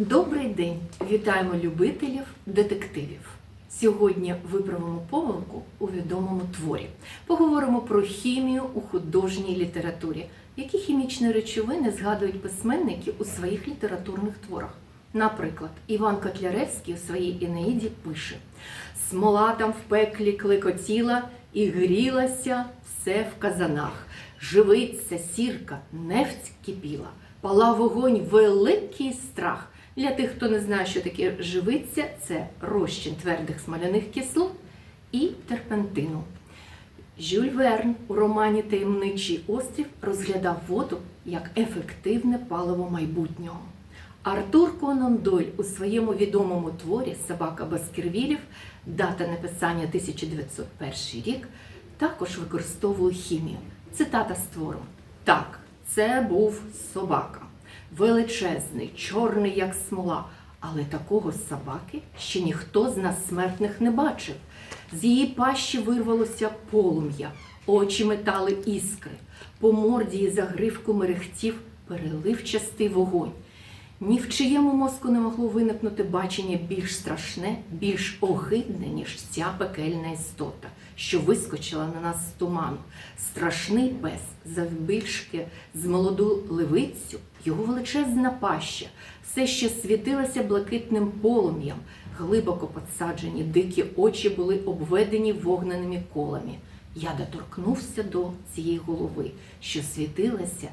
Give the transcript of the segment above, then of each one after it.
Добрий день! Вітаємо любителів детективів. Сьогодні виправимо помилку у відомому творі. Поговоримо про хімію у художній літературі. Які хімічні речовини згадують письменники у своїх літературних творах? Наприклад, Іван Котляревський у своїй Енеїді пише: Смола там в пеклі клекотіла і грілася все в казанах. Живиця, сірка, нефть кипіла, палав вогонь великий страх. Для тих, хто не знає, що таке живиця, це розчин твердих смоляних кислот і терпентину. Жюль Верн у романі Таємничий острів розглядав воду як ефективне паливо майбутнього. Артур Конан Дойль у своєму відомому творі Собака Баскервілів, дата написання 1901 рік, також використовує хімію. Цитата з твору. Так, це був собака. Величезний, чорний, як смола, але такого собаки ще ніхто з нас смертних не бачив. З її пащі вирвалося полум'я, очі метали іскри, по морді і загривку мерехтів переливчастий вогонь. Ні в чиєму мозку не могло виникнути бачення більш страшне, більш огидне, ніж ця пекельна істота, що вискочила на нас з туману. Страшний пес, завбільшки з молоду левицю, його величезна паща, все ще світилася блакитним полум'ям, глибоко посаджені дикі очі були обведені вогненими колами. Я доторкнувся до цієї голови, що світилася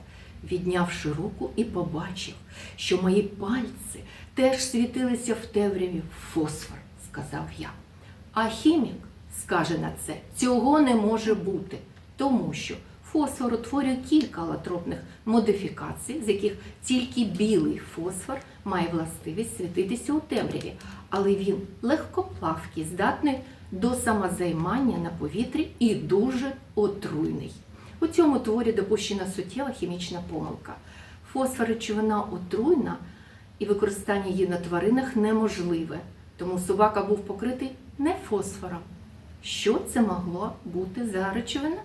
віднявши руку, і побачив, що мої пальці теж світилися в темряві фосфор, сказав я. А хімік скаже на це, цього не може бути, тому що фосфор утворює кілька алотропних модифікацій, з яких тільки білий фосфор має властивість світитися у темряві, але він легкоплавкий, здатний до самозаймання на повітрі і дуже отруйний. У цьому творі допущена суттєва хімічна помилка. Фосфор речовина отруйна і використання її на тваринах неможливе, тому собака був покритий не фосфором. Що це могло бути за речовина?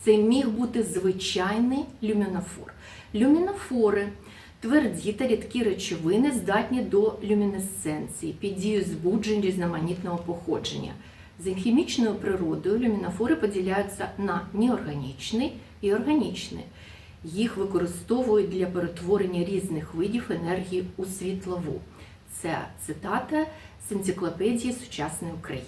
Це міг бути звичайний люмінофор. Люмінофори тверді та рідкі речовини здатні до люмінесценції під дією збуджень різноманітного походження. За хімічною природою люмінофори поділяються на неорганічний і органічний. Їх використовують для перетворення різних видів енергії у світлову. Це цитата з енциклопедії сучасної України.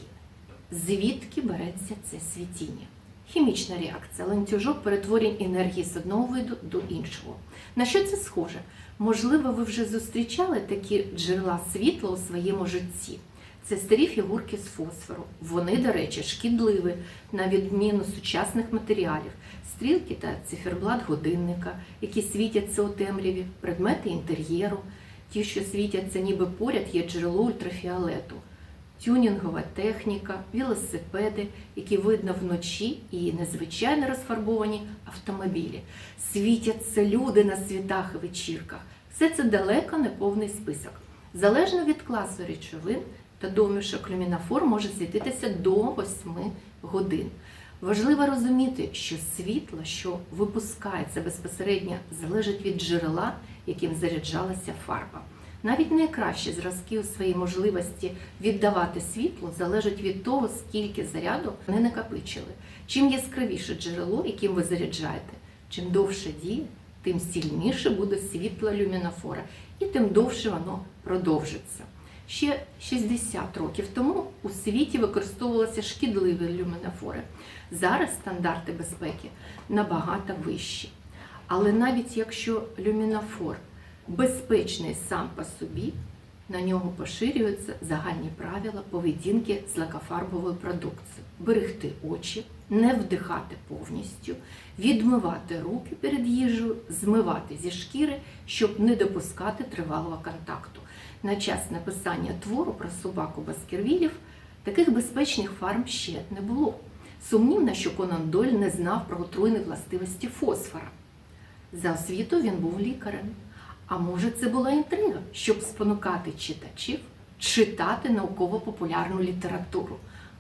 Звідки береться це світіння? Хімічна реакція, ланцюжок перетворень енергії з одного виду до іншого. На що це схоже? Можливо, ви вже зустрічали такі джерела світла у своєму житті. Це старі фігурки з фосфору. Вони, до речі, шкідливі, на відміну сучасних матеріалів, стрілки та циферблат годинника, які світяться у темряві, предмети інтер'єру, ті, що світяться ніби поряд, є джерело ультрафіолету, тюнінгова техніка, велосипеди, які видно вночі, і незвичайно розфарбовані автомобілі. Світяться люди на світах і вечірках. Все це далеко не повний список. Залежно від класу речовин та домішок люмінофор може світитися до 8 годин. Важливо розуміти, що світло, що випускається безпосередньо, залежить від джерела, яким заряджалася фарба. Навіть найкращі зразки у своїй можливості віддавати світло залежать від того, скільки заряду вони накопичили. Чим яскравіше джерело, яким ви заряджаєте, чим довше діє, тим сильніше буде світло люмінофора, і тим довше воно продовжиться. Ще 60 років тому у світі використовувалися шкідливі люмінофори. Зараз стандарти безпеки набагато вищі. Але навіть якщо люмінофор безпечний сам по собі, на нього поширюються загальні правила поведінки з продукцією. Берегти очі, не вдихати повністю, відмивати руки перед їжею, змивати зі шкіри, щоб не допускати тривалого контакту. На час написання твору про собаку Баскервілів таких безпечних фарм ще не було. Сумнівно, що Конан Дойль не знав про отруйні властивості фосфора. За освіту він був лікарем. А може, це була інтрига, щоб спонукати читачів читати науково-популярну літературу.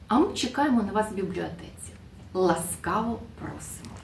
А ми чекаємо на вас в бібліотеці. Ласкаво просимо!